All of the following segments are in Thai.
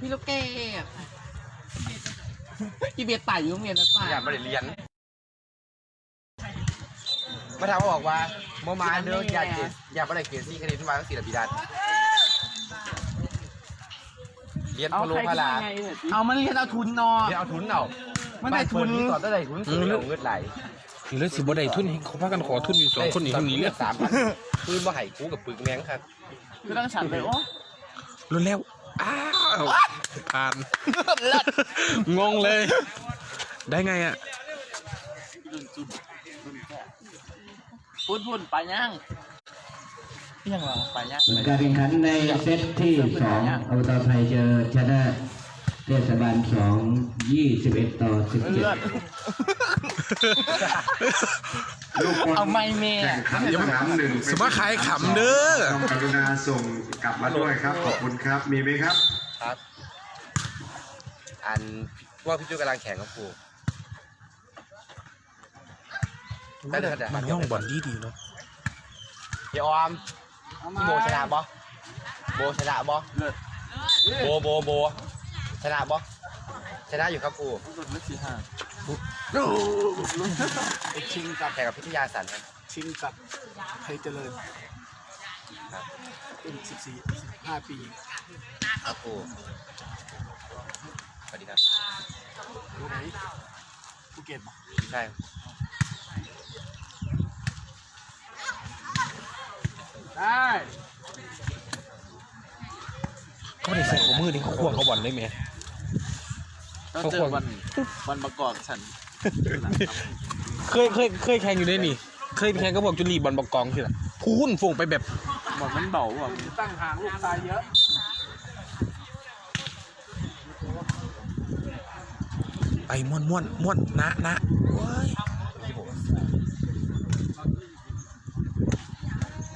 พี่ลูกเกดพี่เบียร์ไต่อยู่โรงเรียนแล้วกว่าอย่าไม่ได้เรียนมาถามเขาบอกว่าเมื่อมาเนื้ออย่าเกรดอย่าไม่ได้เกรดซี่คะแนนที่มาตั้งสี่ระบีดันเรียนพะโลพะลาเอามันเรียนเอาทุนเนอเรียนเอาทุนเอามันได้ทุนบ้าเปิรีสอร์ทได้ทุนสูงเอาเงินไหลนี่เลยสิบ่ได้ทุนให้เขาพากันขอทุนอยู่สองคนนี่ทั้งนี้เลยสามพันปืนมาไห้กูกับปึกแมงครับคือต้องฉันไปโอ้รุนแล้วอ้าว ผ่านงงเลย ได้ไงอะพุ่นพุ่นไปย่างพี่ยังเหรอไปย่างผลการแข่งขันในเซตที่สองอบตไทยเจอชนะเทศบาลสองยี่สิบเอ็ดต่อสิบเจ็เลืดอดเอาไม่เมย์แข่งขันสนามหนึ่งสมาขายขำเด้อต้องกรุณาส่งกลับมาด้วยครับ ขอบคุณครับ มีไหมครับ ครับ อันว่าพี่จูกำลังแข่งกับกูได้เลยครับมันย่องบอลดีดีๆเนาะพี่ออมพี่โบชนะบอโบชนะบอโบโบโบชนะบอชนะอยู่ครับกูสุดลึกสี่ห้าชิงกับแข่งกับพิทยาสันครับชิงกับไทยเจริญ เป็นสิบสี่ห้าปีครับกูสวัสดีครับรู้ไหนภูเก็ตบอกใช่ได้เขาไม่ได้ใส่ข้อมือนี่เขาควงเขาบอลได้ไหม ต้องเจอวันวันประกอบฉันเคยเคยเคยแข่งอยู่ด้วยนี่ เคยแข่งก็บอกจุลีบอลบอกกองที่ละพูนฟงไปแบบ บอกมันเบาอะตั้งห่างลูกตายเยอะไปม่วนม่วนม่วนนะนะโอ้ย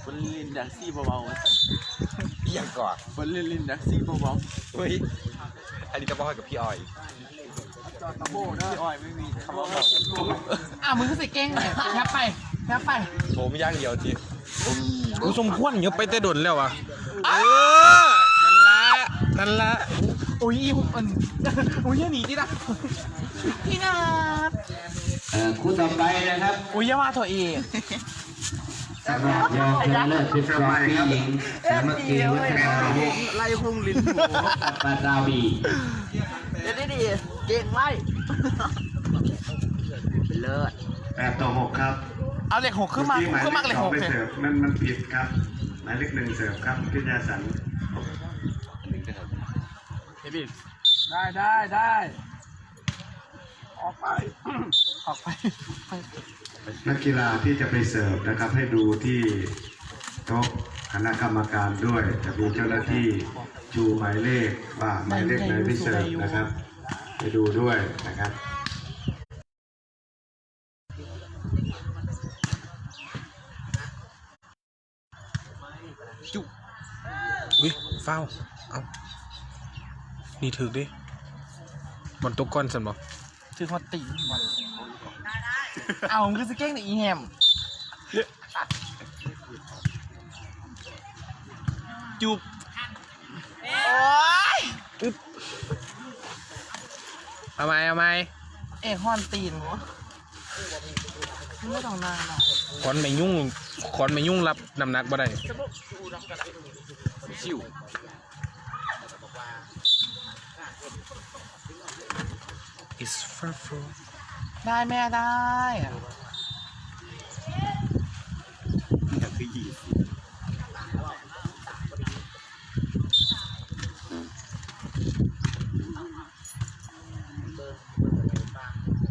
บนลินดักซี่เบาๆอะพี่ยังก่อนบนลินดักซี่เบาเฮ้ยอันนี้จะบอกให้กับพี่ออยจอดตะโบ้เนอะๆพี่อ้อยไม่มีคำว่าเบาอะมึงก็ใส่เก้งเลยแคปไปแคปไปโชว์ไม่ย่างเดียวที กูสมควรเยอะไปแต่ดนแล้วอะเออนั่นละนั่นละอุ้ยอีหุ่นอ่อนอุ้ยอย่าหนีดิล่ะพี่นาดเอ่อคู่ต่อไปนะครับอุ้ยอย่ามาตัวเองสำหรับยอชนะเลิศสิบสองปีหญิงสามัคคีวัฒนธรรมไล่พุ่งลิ้นหมูปาตาบีเดี๋ยวดีเก่งไล่เลิศแปดต่อหกครับ เอาเหล็กหกขึ้นมาเมื่อกี้หมายขึ้นมาเลเหล็ขกสหองกไปเลยเสิร์ฟมันมันผิดครับ หมายเลขหนึ่งเสิร์ฟครับพิทยาสันได้ได้ได้ออกไป ออกไปนักกีฬาที่จะไปเสิร์ฟนะครับให้ดูที่โต๊ะคณะกรรมการด้วย จะมีเจ้าหน้าที่ชูหมายเลขว่าหมายเลขไหนไปเสิร์ฟนะครับ ไปดูด้วยนะครับ อุ้ยฟาวเอานี่ถือดิบอลตกก้อนสันบอกถือฮอตตีมันเอามึงก็ใส่เก้งแต่อีแฮมจุบโอ้ยเอาไหมเอาไหมเอกฮอนตีนวะไม่ต้องนานหรอกคอนไม่ยุ่งคอนไม่ยุ่งรับน้ำหนักบ่ได้ ชิว is far from ได้แม่ได้อะ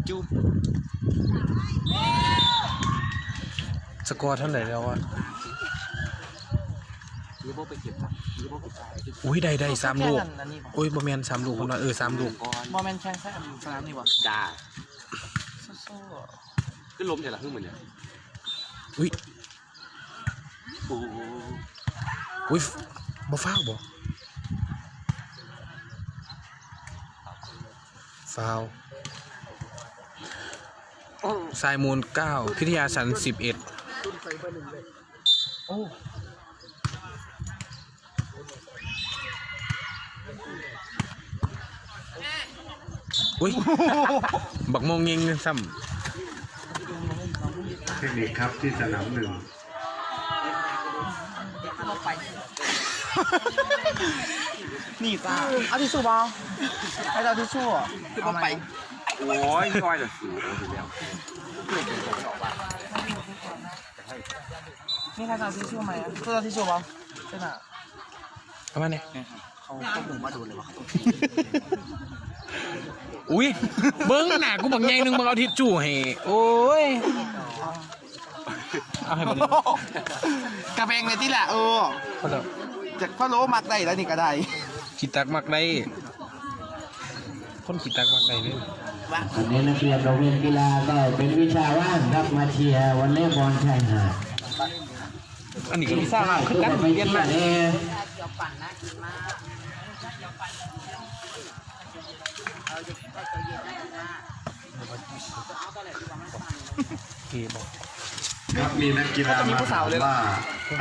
จุ๊บสกอร์เท่าไหร่แล้ววะ อุ้ยได้ได้สามลูก แค่นั้นอันนี้ป่ะอุ้ยบอแมนสามลูกคนละเออสามลูกบอลแมนแข่งแค่สนามนี่วะจ้าสู้ขึ้นล้มจะละขึ้นเหมือนเนี่ยอุ้ย โอ้อุ้ยบ่ฟาวบ่ฟาวสายมูลเก้าพิทยาสันสิบเอ็ดโอ้ อุ้ย บักโมงเงงซ้เทคนิคครับที่สนามหนึ่งนี่จ้าเอาทิชชู่เปล่าให้เราทิชชู่อะเอาไหมโอ้ยก้อยจะสูงแล้วนี่ใครจะเอาทิชชู่ไหมเพื่อเอาทิชชู่เปล่าใช่ไหมำเอามาเนี่ยเขาเขาหมูมาดูเลยวะ อุ้ยเบิ้งหน่ะกูบักใหญ่หนึงบังเอาทิชชู่ให้โอ้ยเอาให้มันกระเบงเลยที่แหละเออเขาแล้วจากพ่อโลมักได้แล้วนี่ก็ได้ขีตักมักได้คนขีตักมักได้เลยวันนี้นักเรียนโรงเรียนกีฬาก็เป็นวิชาว่างครับมาเชียร์วอลเลย์บอลชายหาดอันนี้ก็มีสร้างมาคือกันไปเรียนเชียมาร์เอง เกบอก ครับมีนักกีฬามาถามว่า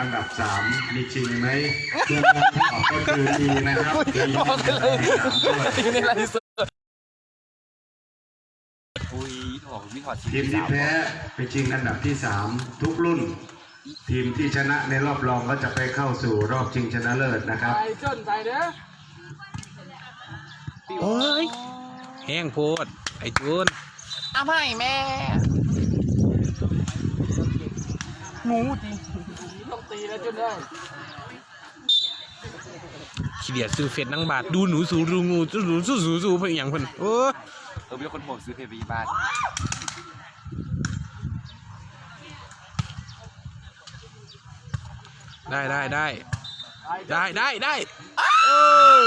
อันดับสามมีจริงไหมเพื่อนตอบก็คือมีนะครับมีในสามด้วยในไลฟ์สดอุ้ยถอดมีถอดทีมที่แพ้ไปชิงอันดับที่สามทุกรุ่น ทีมที่ชนะในรอบรองก็จะไปเข้าสู่รอบชิงชนะเลิศนะครับโอ้ยแห้งโพดไอ้จูน เอาให้แม่ หนูจริงขี้เดียดซื้อเฟซนังบาทดูหนูสูรูงูสูรูสูสูสูเพื่ออหย่างเพิ่นโอ้ยเออมีคนผมซื้อเพย์บีบ้านได้ได้ได้ได้ได้ได้เออ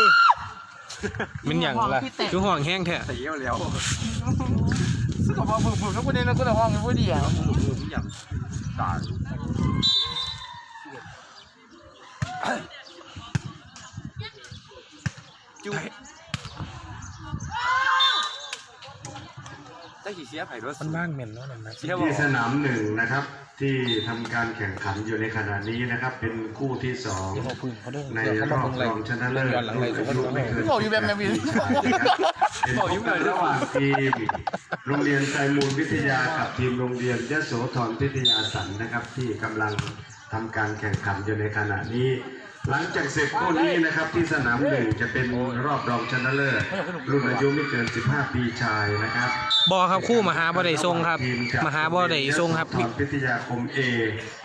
มันอย่างละคือห่วงแห้งแท้ตีเอาแล้ว ซึ่งกับว่าผมผมต้องพูดเองแล้วก็จะห้องกันพูดเดียวอย่างตายได้ ได้ขี่เสียไผ่รถมันบ้างเหม็นเนาะนั่นนะเสียบอที่กสนามหนึ่งนะครับ ที่ทำการแข่งขันอยู่ในขณะนี้นะครับ เป็นคู่ที่สองเดี๋ยวเขาพึ่งเขาเด้อในเดี๋ยวเขารมาอบเบิ่งไรรองชนะเลิศย้อนหลังไรทุกคนรุ่ก็นไม่ไม่เกินบอกอยู่แบบแมวินบอกยุ่งเลยระหว่างทีมโรงเรียนไซมูลวิทยากับทีมโรงเรียนยโสธรพิทยาสันนะครับ ที่กำลังทำการแข่งขันอยู่ในขณะนี้ หลังจากเสร็จคู่นี้นะครับที่สนามหนึ่งจะเป็นรอบรองชนะเลิศรุ่นอายุไม่เกิน 15 ปีชายนะครับบอครับคู่มหาบ่ได้ทรงครับ มหาบ่ได้ทรงครับทีมพิทยาคมเอ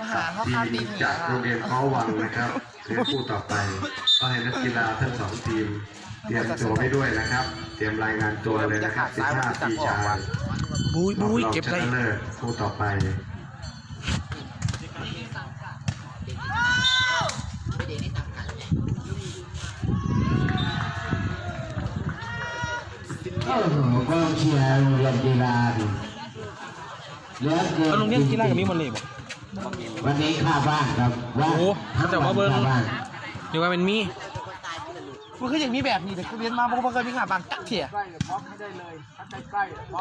มหาเขาคาตีทีมหนีจากโรงเรียนเขาวังนะครับเป็นคู่ต่อไปก็ให้นักกีฬาทั้งสองทีม เตรียมตัวไว้ด้วยนะครับ เตรียมรายงานตัวเลยนะครับ 15 ปีชายบุ้ยบุ้ยรอบเก็บชไรนะเลิศคู่ต่อไป โอ้โหกองเชียร์โรงเรียนกีฬานี่เหลือเกินเอาโรงเรียนกีฬากับมีมันเลยบ่วันนี้ค่าบ้านครับว่าโอ้โหเขาจะมาเบิ่งค่บ้านเดี๋ยวว่าเป็นมีมันคืออย่างนี้แบบนี้แต่กูเรียนมาเพราะว่าเคยมีขาบังกักเถี่ย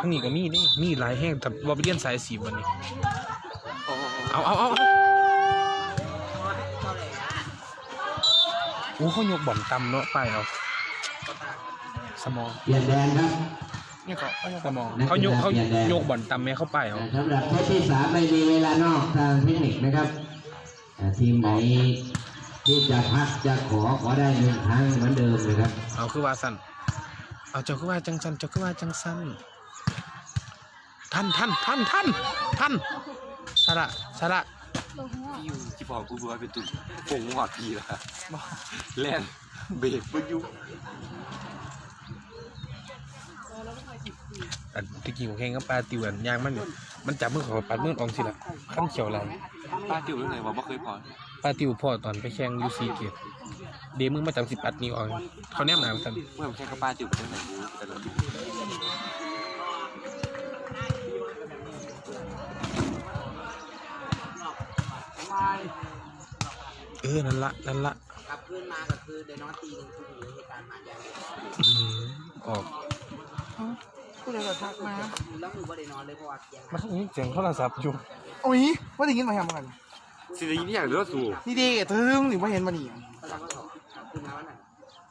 ทั้งนี้ก็มีนี่มีหลายแห้งแต่ว่าไปเรียนสายสีวันนี้เอาเอาเอาเอาโอ้เขายกบ่อนตำเนาะไปเอาสมองเปลี่ยนแดนครับ นี่ก็ไม่สมองเขายกเขายกบ่อนตำแม่เข้าไปเอาสำหรับเซตที่สามไม่มีเวลานอกทางเทคนิคนะครับอ่าทีมไหนที่จะพักจะขอขอได้หนึ่งครั้งเหมือนเดิมนะครับเอาคือว่าสั้นเอาเจ้าคือว่าจังสันเจ้าคือว่าจังสันท่านท่านท่านท่านท่านสาระสาระที่อยู่ที่บอกกูว่าเป็นตุ่มผงหอดพีละแล่นเบรกมึงอยู่ อันตะกี้ของแข่งกับปลาติวอันยางมันเนี่ยมันจับมือเของปัดมืออองสิละขั้นเขียวไหลป้าติวเรื่องไหนวะบ่เคยพอปลาติวพ่อตอนไปแข่งยูซีเกตเดมึงมาจำสิปัดนิ้วเออกเขาแนมหนามกันเมื่อผมแค่กับป้าติวเรื่องไหนกูแต่ละเออ นั่นละ นั่นละกลับคืนมาก็คือเดี๋ยวนอนตีหนึ่งคืออยู่ในเหตุการณ์มาอย่างอื้อหือออก กูเลยแบบทักมาแล้วมือว่าได้นอนเลยเพราะว่าเตียงมันนี้เสียงโทรศัพท์อยู่โอ้ยว่าได้ยินมาแฮมกันสิ่งนี้อย่างเลือดสูบนี่ดีเธอเรื่องหรือว่าเห็นมานี่ก็แล้วก็สองกลับคืนมาวันนั้น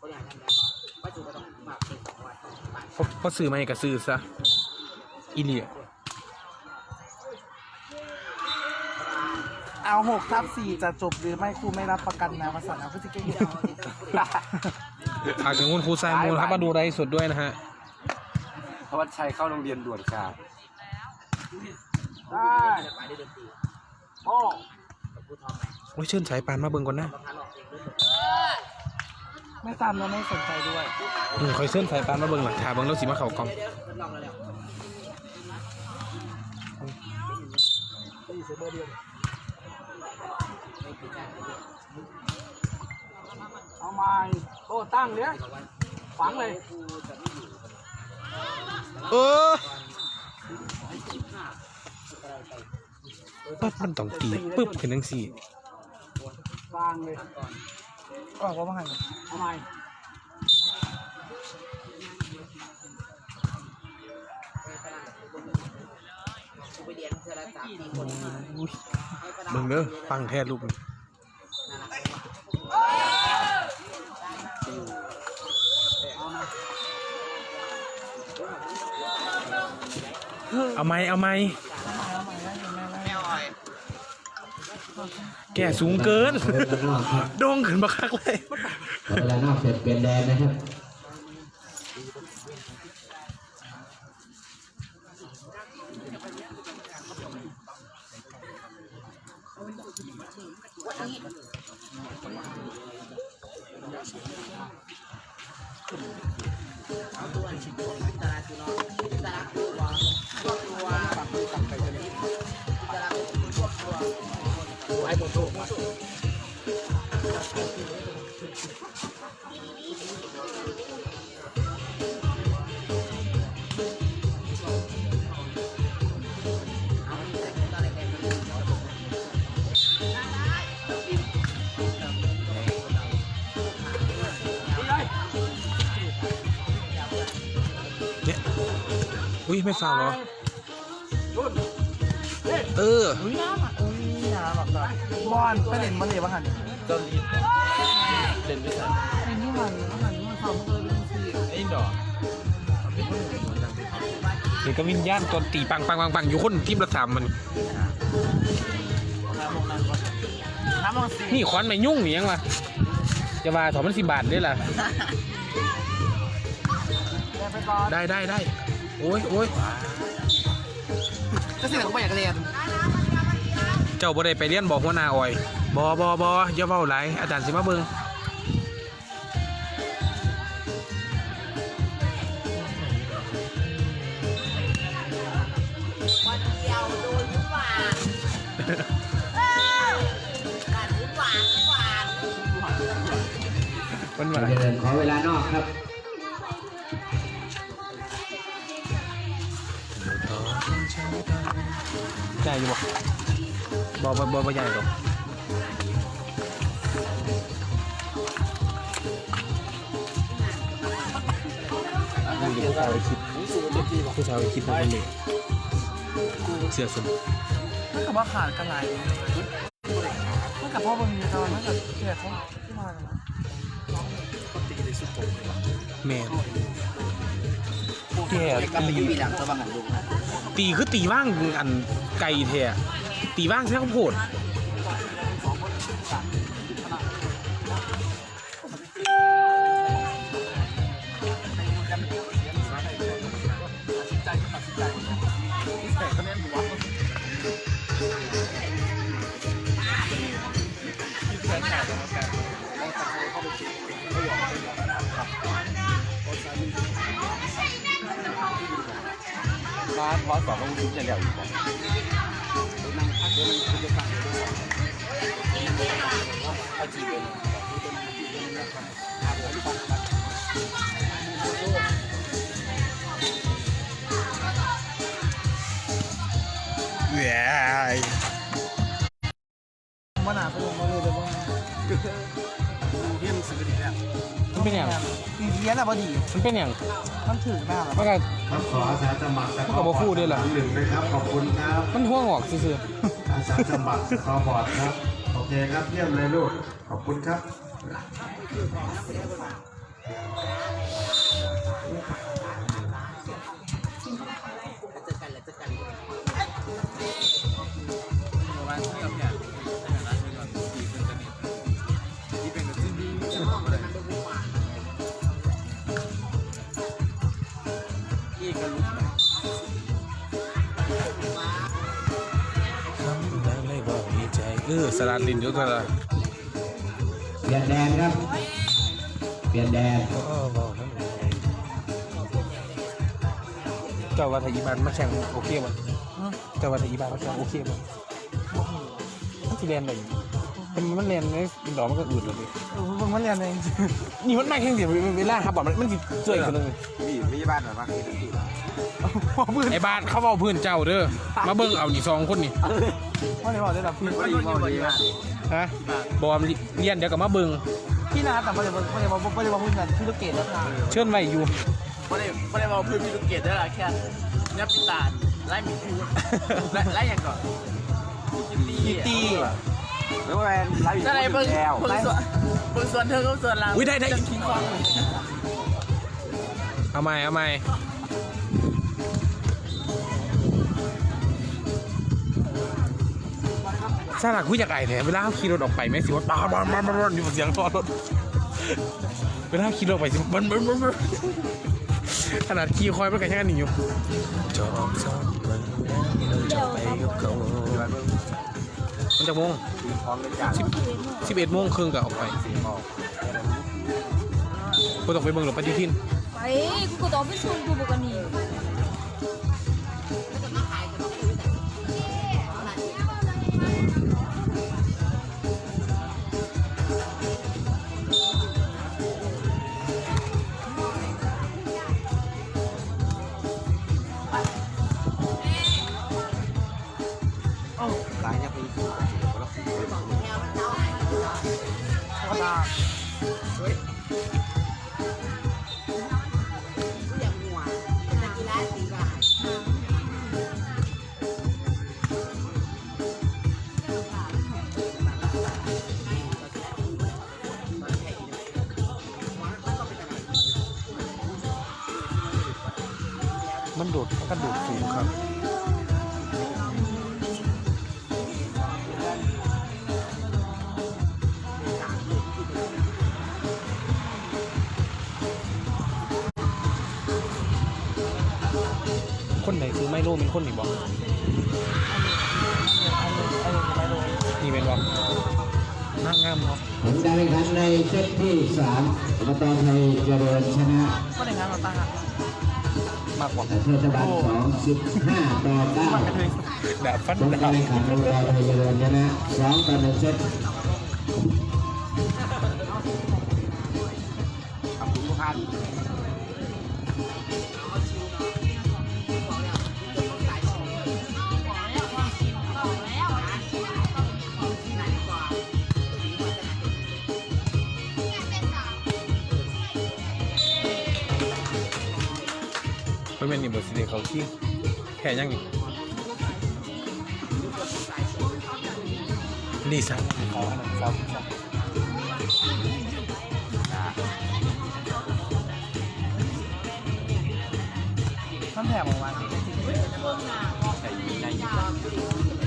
ก็อย่างนั้นแล้วว่าจูก็ต้องมาเป็นสองวันบ้านพอซื้อมาให้ก็ซื้อซะอีเลียเอาหกทับสี่จะจบหรือไม่ครูไม่รับประกันนะภาษาอังกฤษเก่งฝากถึงคุณครูไซมูลครับมาดูไลฟ์สดด้วยนะฮะ เพราะว่าชัยเข้าโรงเรียนด่วนค่ะได้โอ้โอ้ยเชิญสายปานมาเบิ่งก่อนนะไม่ตามแล้วไม่สนใจด้วยอืมคอยเชิญสายปานมาเบิ่งหลังคาเบิ่งแล้วสิมาเข้ากล่องเอาไม้โอ้ตั้งเนี้ยฝังเลย เออปั๊บมันต้องตีปึ๊บขึ้นจังซี่วางเลยก็บอกว่าไงเอาไม้กูไปเรียนอะสามสี่คนอะฟังแท้ลูกนี่ เอาไหมเอาไหมแก่สูงเกินเวลานอกครับโดงขึ้นมาคักเลยเวลานอกเปลี่ยนเปลี่ยนแดนนะครับ ไม่ฟาวเหรอ เอออุ้ยน้ำอะอุ้ยน้ำแบบบอลไปเล่นมาเลยว่าหันต้นรีบเล่นด้วยกันเล่นนี่หันหันมันทำเลยเป็นสี่ไอ้ดอกเดี๋ยวก็วิญญาณตอนตีปังปังปังปังอยู่คนทีมละสามมัน น้ำลงน้ำก่อนน้ำลงสีนี่ขวานไม่ยุ่งนี่ยังวะจะว่าถอมันสิบาทได้ล่ะ ได้ได้ได้ โอ้ยโอ้ยก็สิ่งที่ผมอยากเรียนเจ้าบ่ได้ไปเรียนบอกหัวหน้าอ่อยบอบอบออย่าเว้าหลายอาจารย์สิมาเบิ่งวันเดียวโดนทุกฝากเออการทุกฝากทุกฝากมันว่าเจริญขอเวลานอกครับ ญ่อยู่บ่บ่บ่บ่บ่ใหญ่หรอกนี่เดี๋ยวผู้ชายไปคิดผู้ชายไปคิดว่าเป็นเด็กเสียสมมันกับว่าขาดกันหลายมันกับพ่อบนมีตอนมันกับเกียรติเขาที่มากันนะแม่ แก่ก็ไปตีอยู่ปีหลังตะวังหันลูกตีคือตีว่างอันไก่แท้ตีว่างใช่ข้าวโพด พอสองต้องชุบจะเลียวอยู่บ่แหวมันหนาไปลงมาเลยเดี๋ยวว่าเยี่ยมสุดเลยเนี่ยมันเป็นอย่างตี เลี้ยนอะพอดี มันเป็นอย่างมันถือหน้าแล้วมันก็ ครับขออาสาสมัครสักมันก็บ่พูดด้วยเหรอ หนึ่งนะครับขอบคุณครับ มันห่วงออกซื่ออาสาสมัครคอบอร์ดครับ โอเคครับเยี่ยมเลยลูก ขอบคุณครับ เออสลัดลินอยู่ตัวละเปลี่ยนแดนครับ เปลี่ยนแดนก็บอกทั้งหมดเจ้าว่าไทยอีบานมาแข่งโอเคบ่เจ้าว่าไทยอีบานมาแข่งโอเคบ่มันสิเรียนได้อยู่มันมันเรียนในดอกมันก็อืดเลยดิเออมึงมันเรียนเองนี่มันไม่แข่งเสียเวลาครับบอกมันมันสิเสื่อยกันเล ยมีมีบ้านแบบว่าที่ที่พอพื้นไอ้บ้านเขาเอาพื้นเจ้าเด้อมาเบิ่งเอานี่สองคนนี่ว่าไหนบอกได้แบบพื้นมันอยู่ดีมากฮะบอมเรียนเดี๋ยวก็มาเบิ่งพี่นาแต่ไม่ได้บอกไม่ได้บอกไม่ได้บอกพื้นกันที่ลูกเกดแล้วนะเชิญไว้อยู่ไม่ได้ไม่ได้บอกพื้นมีลูกเกดด้วยล่ะแค่เนี้ยปิตานไล่หมีพูดไล่ไล่อย่างก่อนกิตตี้แล้วแมนไล่อยู่อะไรเบิ่งแล้วเบิ่งส่วนเบิ่งส่วนเธอก็ส่วนเราอุ้ยได้ได้จังคิงคอง เลยเอาใหม่เอาใหม่สลักคุยจากไอ้แท้เวลาเขาขี่รถออกไปแม่สิว่าบ้าบ้าบ้าบ้าอยู่เสียงรอรถเวลาขี่รถออกไปสิมันมันมันมันขนาดขี่คอยมันก็ยังกันอยู่จอบซ้อนมันเราจะไปกับเขามันจะโมงของเงินจากสิบสิบเอ็ดโมงครึ่งก็ออกไปก็ต้องไปเบิ่งหรอปฏิทิน ไปกูก็ต้องไปชมกูบอกกันนี่หลาย ระโดดสูงครับคนไหนซื้อไมโลเป็นคนหนี่บอกนี่เป็นบอกนั่งงามเนาะผลการแข่งขันในเซตที่สามอบตอนไทย เทศบาลสองสิบห้าต่อเก้ามันกระเทยดาบฟันผลดาการบแข่งขันอบตไทยเจริญชนะสองต่อหนึ่งเซตขอบคุณทุกท่าน เพื่อนนี่บทสิเดเขาที่แค่ยังนี่นี่สั่งขออันนั้นครับมันแถมออกมาเป็น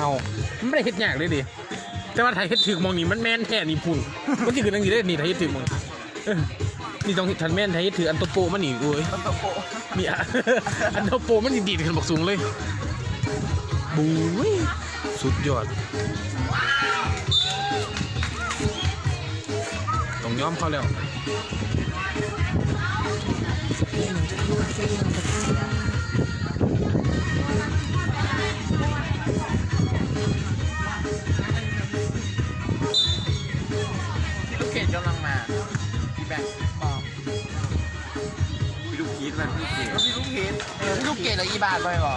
เอามันไม่ได้เฮ็ดยากเลยดิแต่ว่าไทยเฮ็ดถึกมองนี่มันแม่นแท้นี่พุ่นมันสิคือจังซี่ได้นี่ไทยเฮ็ดถึกมองเออนี่ต้องทันแม่นไทยเฮ็ดถืออันโตโปมันนี่โอ้ยมันตะโกนี่อะอันโตโปมันสิดีดขึ้นบักสูงเลยเบูยสุดยอดต้องย้อมเขาแล้ว พี่ลูกเกดกำลังมาพี่แบงค์บอกพี่ลูกพีทมันพี่เกดพี่ลูกเกดพี่ลูกเกดเหรออีบาทไปบอก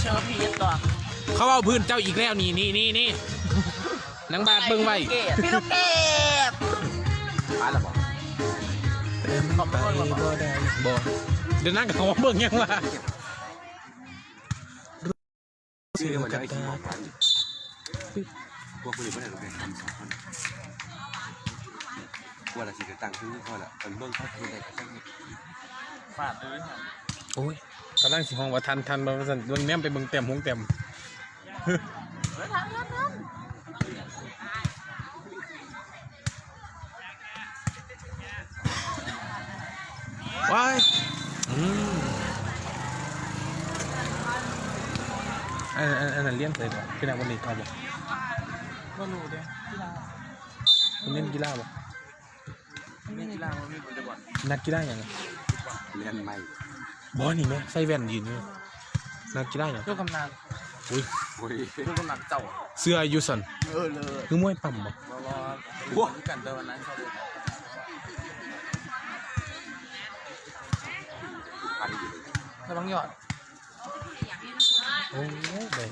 เชิญพีทตัวเขาเอาพื้นเจ้าอีกแล้วนี่นี่นี่นี่นางบาดเบิ่งไว้พี่ลูกเกดป้าหรอบอกขอบคุณก่อนบ่ได้บ่เดี๋ยวนั่งกับเขาเบิ่งยังวะ ชื่อมันจะไอ้ขี้หมอกกันพวกคนอื่นไม่ได้หรอกเป็นคำสอนว่าอะไรสิจะตั้งขึ้นที่เขาแหละเป็นเบื้องเขาคืออะไรก็ต้องฝาดเลยครับโอ้ยกำลังสิห้องว่าทันทันบ่ว่าซั่นเบิ่งแนมไปเบิ่งเต็มหงเต็มว้ายอืม อันอันอันนั้นเลี้ยงเคยบ่พี่นักวันนี้เอาบ่ก็รู้เด้ที่เราคุณเล่นกีฬาบ่ไม่กีฬามันมีบอลบอลนักกีฬาหยังอะเรียนใหม่บ่นี่แม่ใส่แว่นยืนอยู่นักกีฬาหยังยกกำนันอุ้ยโอ้ยลูกกำลังเจ้าเสื้อยูสันเออเลยคือมวยปั๊มบ่รอรอว้ากันเดินวันนั้นเขาเลยระวังหยอด โอ้ยได้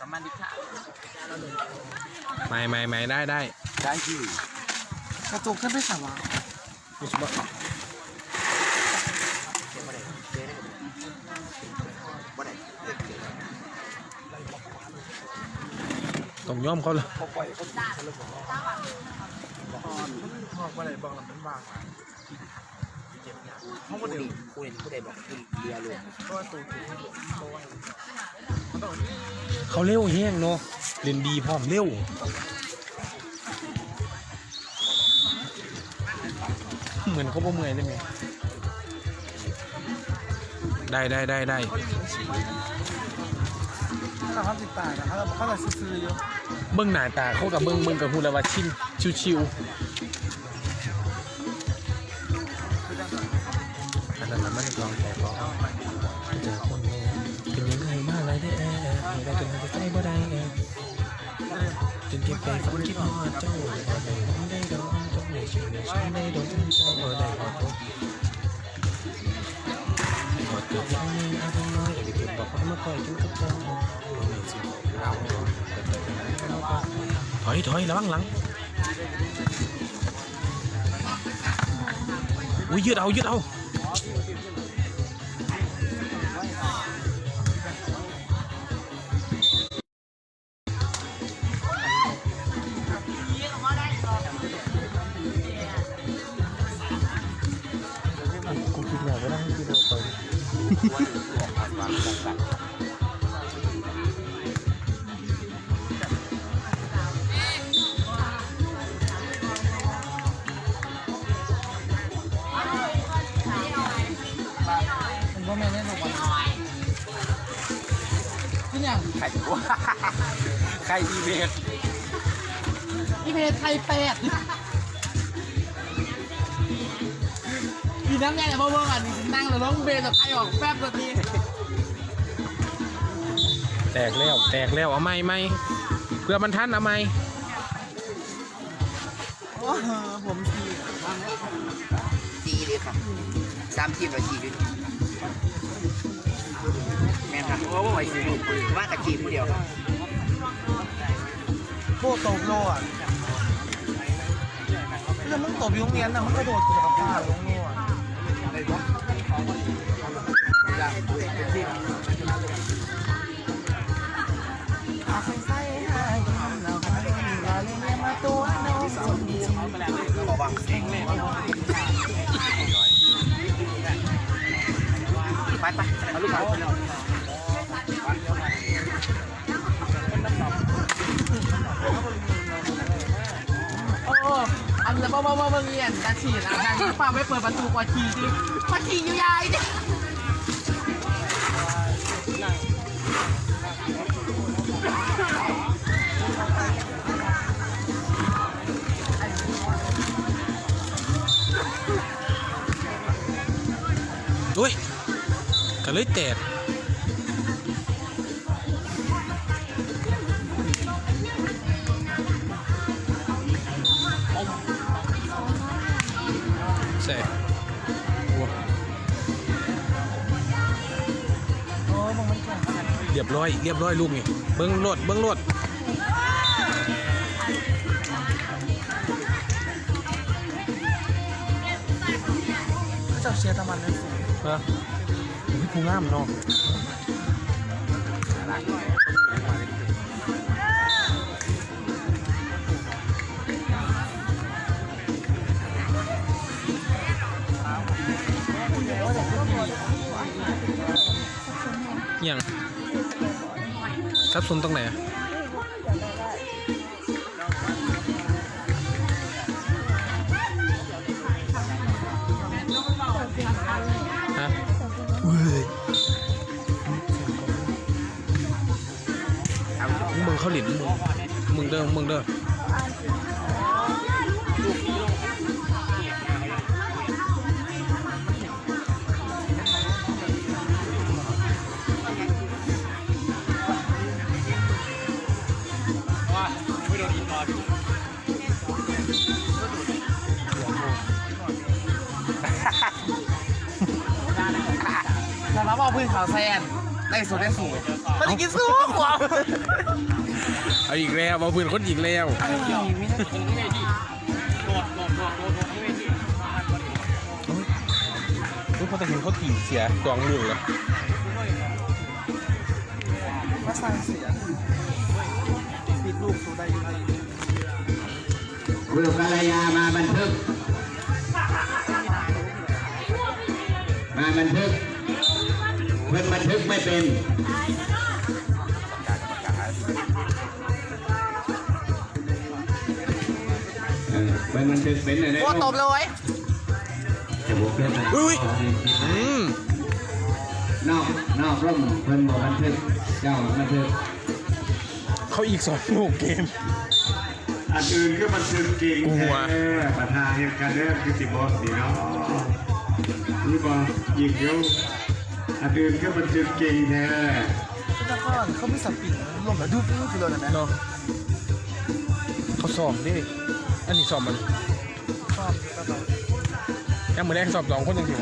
ประมาณนี้ค่ะไม่ไม่ไม่ได้ได้ได้ที่กระตุกขึ้นไปสั่งวะรู้สึกว่าต้องยอมเขาเลยบอกว่าอะไรบอกลำเป็นบาง เขาพูดถึงคุยผู้ใดบอกคุณเบียร์เลยเขาเร็วแห้งเนาะเล่นดีพร้อมเร็วเหมือนเขาบ่เมื่อยได้ไหมได้ได้ได้ได้ถ้าเขาติดตายนะเขาเขาจะซื้อๆเยอะเบิ่งหน้าตาเขากับเบิ่งเบิ่งกับพูดแล้วว่าชินชิวๆ อันนั้นน่ะมันลองแต่ก็เจอคนเนี่ยเป็นยังไงมาอะไรได้แอร์ไม่ได้จนหายใจบ่ได้แอร์จนเก็บไปฝันคิดฮอดเจ้าบ่ได้ผมได้ดอกเจ้าในชื่อในฉันได้ดอกเจ้าบ่ได้ขอโทษขอเกิดยังไงเอาทำน้อยอย่าไปเก็บบอกว่ามาคอยจนกับเจ้าบ่มีสิเอาถอยถอยระวังหลังอุ้ยยืดเอายืดเอา งแล้วร้องเบสกับใครออกแป๊บนาทีแตกแล้วแตกแล้วเอาไหมไหมเพื่อมันทันเอาไหมโอ้โหผมทีจีเลยครับสามจีบเราจีด้วยแม่ครับเพราะว่าไหวสิลูกว่ากับจีบผู้เดียวครับโคตรตบโลอะแล้วมึงตบยุงเรียนนะมึงกระโดดกูกับผ้าลงโลอะ อาใส่ใส่ให้เราให้เราเลี้ยงมาตัวน้องสมบูรณ์ขอบังเสียงเลยไปไปเอาลูกเอาเอออัน แล้วบ่บ่บ่เบิ่งเงียนกระฉีดอะทางป้าไม่เปิดประตูกว่าขี่ดิมาขี่อยู่ยายดิอุ้ยก็เลยแตก ยบร้อยเรียบร้อยลูกนี่เบิ้งรถเบิ้งรถเจ้าเชียร์ตะมันเลยสิฮะอุ้ยผู้งามเนาะเอี ยงทับซุนตรงไหนอะฮะเว้ยมึงเขาหลินมึงมึงเด้อมึงเด้อ มาบอกพื้นขาวแซนได้สุดได้สูงมันจะกินสู้กว่าเอาอีกแล้วเอาปืนคนอีกแล้วทุกคนจะเห็นเขาตีเสียกองลูกแล้วมาสร้างเสียงปิดลูกสู้ได้อยู่คุณกัลยามาบันทึก มาบันทึกเพื่อนบันทึกไม่เป็นเออเพื่อนบันทึกเป็นอะไรโคตรตบเลยจะบอกเพื่อนบันทึกอุ้ยอืมนอกนอกร่มเพื่อนบอกบันทึก เจ้าบันทึก เขาอีกสองลูกเกมอันอื่นก็มันคือจริงกูหัวแท้ปัญหาเหตุการณ์เรื่องคือสิบอสีเนาะนี่บอยิงเดียว อันอื่นก็มันคือจริงแท้ที่ก้อนเขาไม่สับปีกลมแล้วดูดูคือรถนะเนาะเขาสอบดิ อันนี้สอบมันชอบก็ต้องยังมือแรกสอบสองคนยังอยู่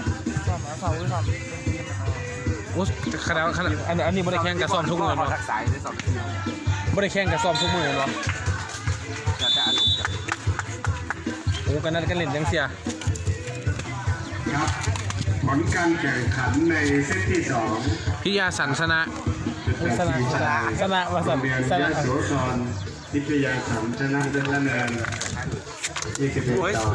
ชอบนะชอบก็ชอบโอ้ขนาดขนาดอันอันนี้ไม่ได้แข่งกับซ้อมทุกมือเนาะได้สอบไม่ได้แข่งกับซ้อมทุกมือเนาะจะจะอารมณ์จากโอ้กันนั่นกันเล่นยังเสียครับ ลการแข่งขันในเซตที่สองพิยาสันชนะเป็นชนะทีมชชานะยชนะมาโรสันงเรียนชนะยะโสธรวิทยาสัมชนะเดลเนิน21ต่อ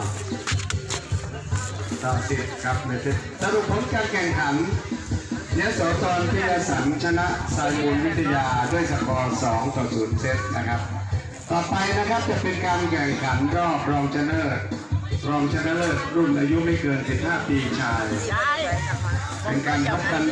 ต่อ10ครับในเซตสรุปผลการแข่งขันยะโสธรพิทยาสัมชนะไซมูลวิทยาด้วยสกอร์2ต่อ0เซตนะครับ ต่อไปนะครับจะเป็นการแข่งขันรอบรองชนะเลิศ รองชนะเลิศรุ่นอายุไม่เกิน 15 ปีชาย เป็นการพบกัน